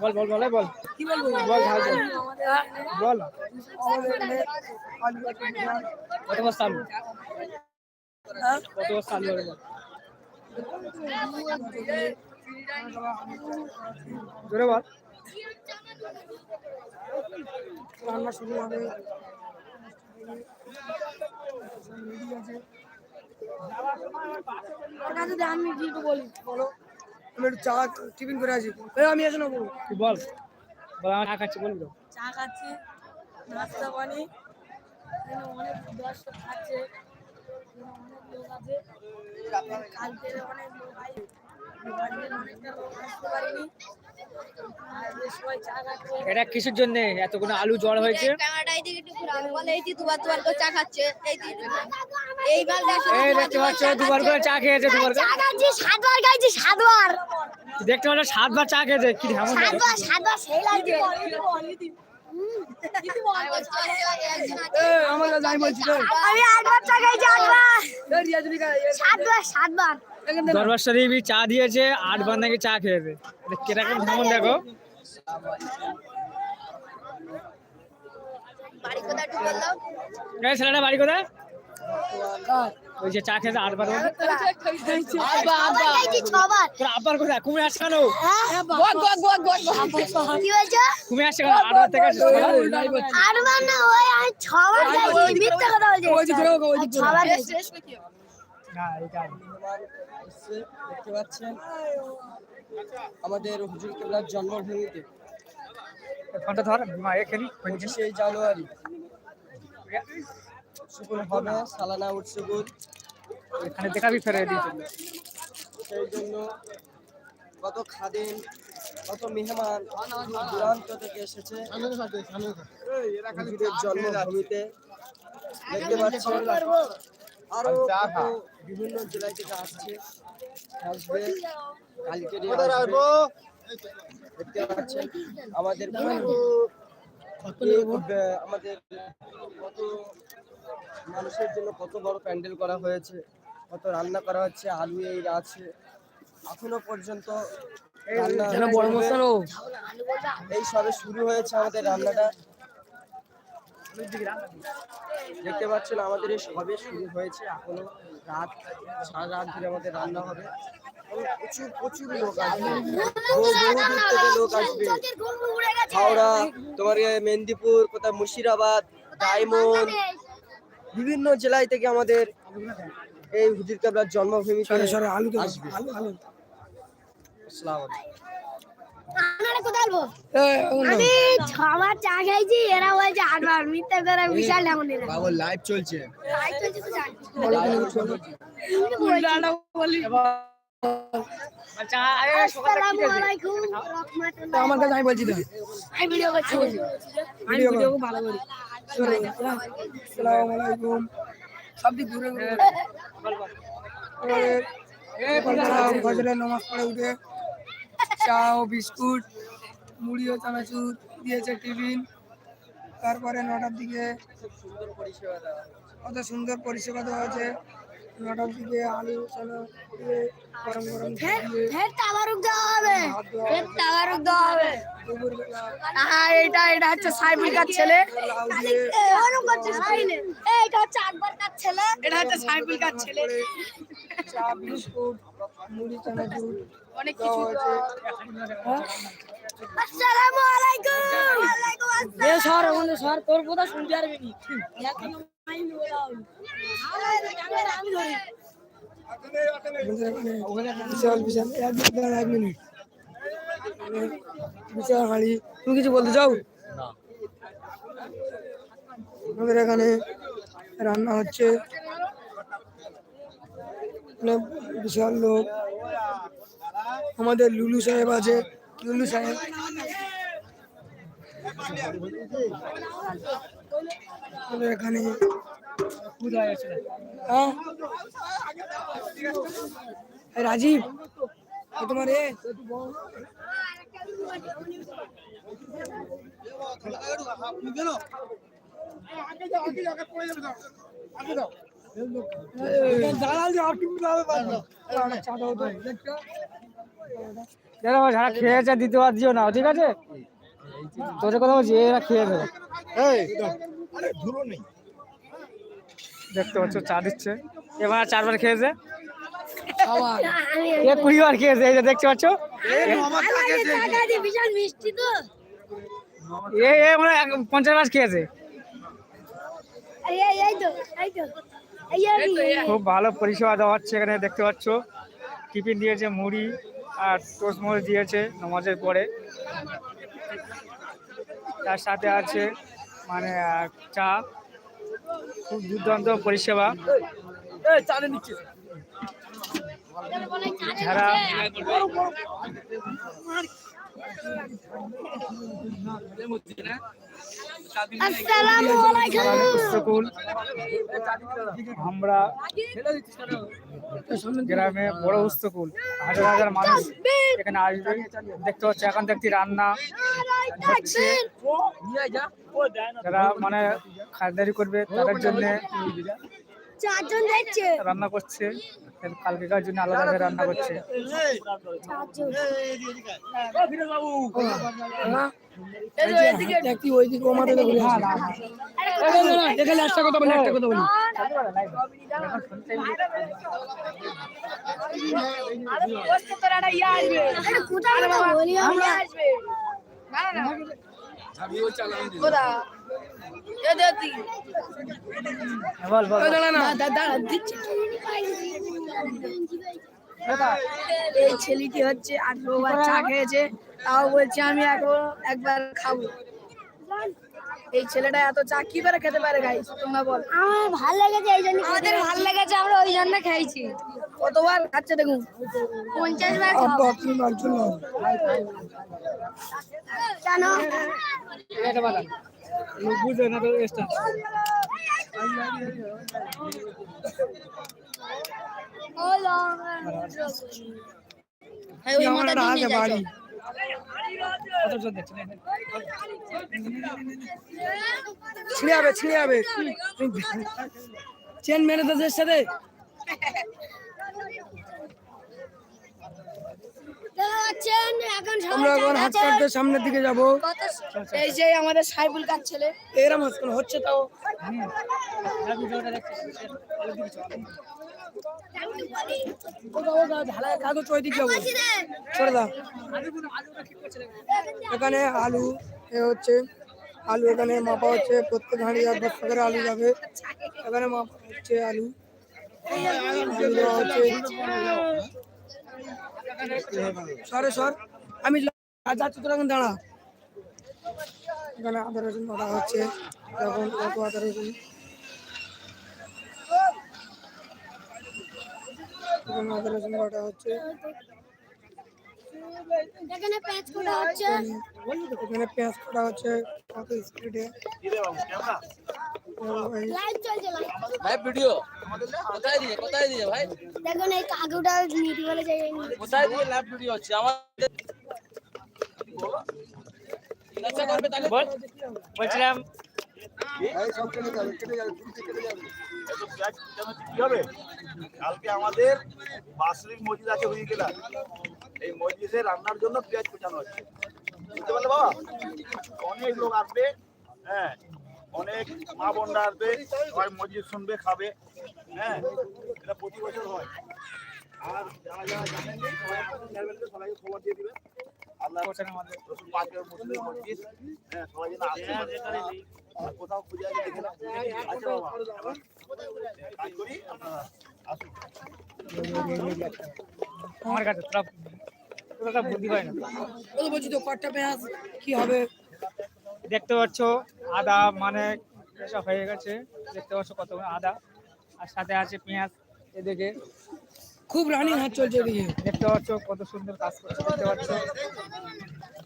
বল বল বল বল। কি বলব বল? ভাই বল। আছে, পেঁয়াজ, কত আলু হ্যাঁ? কত হবে বল? জোরে বল। রান্না শুরু হবে আমি বলি বলো। আমি একটু চা টিফিন করে আছি এই, আমি এসে নেব। তুই বল। বল আমার টাকা আছে বলবি চা খাচ্ছি নাস্তা পানি অনেক দর্শক খাচ্ছে অনেক লোক আছে কালকে লোক চা খাচ্ছে। এটা কিসের জন্য? এতগুলো আলু জ্বর হয়েছে? ক্যামেরাটা এইদিকে একটু ঘুরাও। বলে এই যে দুবার করে চা খাচ্ছে। দেখতে পাচ্ছ চা দুবার করে চা খেয়েছে দুবার করে। খাচ্ছি সাতবার খাইছি সাতবার। দেখতে পাচ্ছ সাতবার চা খেয়েছে। কি দরবার শরীফ চা দিয়েছে আটবার নাকি চা খেয়েছে। এটা কীরকম ঢামন দেখো। ছেলেটা বাড়ি কোথায়? ওই যে চা খেয়েছে আটবার আব্বার কোথায় কুমে আসছে কেন? কি কুমে আসছে কেন? আটবার থেকে আটবার না ওই আমি ছবার মিথ্যা কথা বলছি ছবার খাইছি না এইটা এসছে, দেখতে পাচ্ছেন আমাদের হুজুর কেবলার জন্মভূমিতে। ফোনটা ধর এখানে পঁচিশে জানুয়ারি। সুকুল হবে সালানা উৎসুকুল এখানে দেখাবি ফেরে দিয়েছিল সেই জন্য কত খাদেন কত মেহমান দূরান্ত থেকে এসেছে। জন্মভূমিতে দেখতে পাচ্ছেন আরও বিভিন্ন জেলা থেকে আসছে। আসবে। কালকে দেখতে পাচ্ছেন আমাদের আমাদের কত মানুষের জন্য কত বড় প্যান্ডেল করা হয়েছে কত রান্না করা হচ্ছে আলু এই আছে। এখনও পর্যন্ত এই সবে শুরু হয়েছে আমাদের রান্নাটা। দেখতে পাচ্ছেন আমাদের এই সবে শুরু হয়েছে। এখনও রাত সারা রাত ধরে আমাদের রান্না হবে। প্রচুর প্রচুর লোক আসবে। বহু দূর থেকে লোক আসবে। হাওড়া তোমার মেদিনীপুর কোথায় মুর্শিদাবাদ ডায়মন্ড বিভিন্ন জেলায় থেকে আমাদের এই হুজুর কাবলার জন্মভূমিতে আসবে। লাইভ চলছে। আমার কাছে আমি বলছি তো। আমি ভিডিও করছি। ভিডিও ভালো করি। আলাইকুম সব দিক ঘুরে বল। আমাদের ফজরের নামাজ পড়ে উঠে। চা ও বিস্কুট মুড়ি ও চানাচুর দিয়েছে টিফিন। তারপরে নটার দিকে কত সুন্দর পরিষেবা দেওয়া হয়েছে। নটার দিকে আলু গরম গরম ফের তাবারুক দেওয়া হবে। ফের তাবারুক দেওয়া হবে। হ্যাঁ এটা এটা হচ্ছে সাইফুলকার ছেলে। এটা হচ্ছে আকবরকার ছেলে। এটা হচ্ছে ছেলে। চা বিস্কুট মুড়ি চানাচুর অনেক হ্যাঁ আসসালামু আলাইকুম। ওয়ালাইকুম আসসালাম। এ সর ওখানে সর তোর কথা শুনতে পারবি নি। বিশাল তুমি কিছু বলতে চাও আমাদের এখানে রান্না হচ্ছে বিশাল লোক আমাদের লুলু সাহেব আছে লুলু সাহেব এখানে হ্যাঁ রাজীব তোমার এ যারা খেয়েছে দিতে দিও না ঠিক আছে তোদের কথা বলছি এরা খেয়ে দেবে দেখতে পাচ্ছ চা দিচ্ছে। এবার চারবার খেয়েছে। এ কুড়িবার খেয়েছে এই যে দেখতে পাচ্ছ। বিশাল মিষ্টি তো। এ এ মানে পঞ্চাশ মাস খেয়েছে। খুব ভালো পরিষেবা দেওয়া হচ্ছে এখানে দেখতে পাচ্ছ। টিফিন দিয়েছে মুড়ি আর টোস্ট মুড়ি দিয়েছে নামাজের পরে। তার সাথে আছে মানে চা। খুব দুর্দান্ত পরিষেবা। যারা আমরা গ্রামে বড় স্কুল হাজার হাজার মানুষ এখানে আসবে। দেখতে পাচ্ছি এখন দেখছি রান্না হচ্ছে। যারা মানে খাদ্যারি করবে তাদের জন্য রান্না করছে। কালকেকার জন্য আলাদাভাবে রান্না করছে? দেখি ওইদিকে বলি বল এই ছেলেটি হচ্ছে আঠেরো বার চা খেয়েছে তাও বলছে আমি এখন একবার খাব। এই ছেলেটা এত চা কি করে খেতে পারে গাইস তোমরা বল। আমার ভালো লেগেছে এই জন্য আমাদের ভালো লেগেছে আমরা ওই জন্য খাইছি। কতবার খাচ্ছে দেখুন? পঞ্চাশ বার খাব। কেন? বুঝে না তো দেখছেন ছিঁড়ে যাবে ছিঁড়ে যাবে। চেন মেরে তো সাথে দেখা যাচ্ছেন এখন সবাই আমরা এখন হাত কাটতে সামনের দিকে যাব। এই যে আমাদের সাইবুল কাজ ছেলে। এরম হাসকান হচ্ছে তাও। ওগা ওগা কাগজ ওই দিকে যাব ছেড়ে দাও। এখানে আলু এ হচ্ছে আলু এখানে মাপা হচ্ছে প্রত্যেক হাঁড়ি আর দশ করে আলু যাবে। এখানে মাপা হচ্ছে আলু। আলু হচ্ছে সরে সর। আমি যাচ্ছি তোরা দাঁড়া। এখানে আদা রসুন বাটা হচ্ছে। এখন কত আদা রসুন। এখানে আদা রসুন বাটা হচ্ছে। এখানে পেঁয়াজ কোটা হচ্ছে। এখানে পেঁয়াজ কাটা হচ্ছে। কত স্পিডে। লাইভ চলছে ভাই ভিডিও কোথায় দিয়ে কোথায় দিয়ে ভাই? দেখুন এই কাকুটা নিতে বলে যাই কোথায় দিয়ে লাইভ ভিডিও হচ্ছে? আমাদের জিজ্ঞাসা করবে তাহলে। বল বলছিলাম। হবে? কালকে আমাদের বাৎসরিক মসজিদ আছে হয়ে গেলাম এই মসজিদে রান্নার জন্য পেঁয়াজ কুচানো হচ্ছে। বুঝতে পারলে বাবা? অনেক লোক আসবে হ্যাঁ। অনেক মা বোনরা আসবে সবাই মসজিদ শুনবে খাবে। হ্যাঁ এটা প্রতি বছর হয়। আর যারা যারা জানেন সবাই সবাইকে খবর দিয়ে দিবেন। আল্লাহ রসুল পাকের মুসলিম মসজিদ। হ্যাঁ সবাই যেন আসতে কোথাও খুঁজে আছে দেখে আচ্ছা বাবা কাজ করি আপনারা আসুন। আমার কাছে তোরা তোরা বুদ্ধি হয় না। বলছি তো কট্টা পেঁয়াজ কি হবে? দেখতে পাচ্ছ আদা মানে এসব হয়ে গেছে। দেখতে পাচ্ছ কত আদা। আর সাথে আছে পেঁয়াজ এদিকে। খুব রানিং হাত চলছে এদিকে। দেখতে পাচ্ছ কত সুন্দর কাজ করছে দেখতে পাচ্ছ।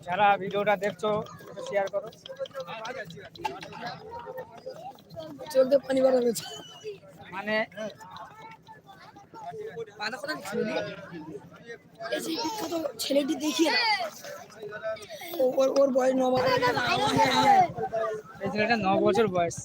যারা ভিডিওটা দেখছ শেয়ার করো। চলতে পানি হয়েছে মানে বিখ্যাত ছেলেটি দেখিয়ে ওর বয়স ন বছর। ন বছর বয়স।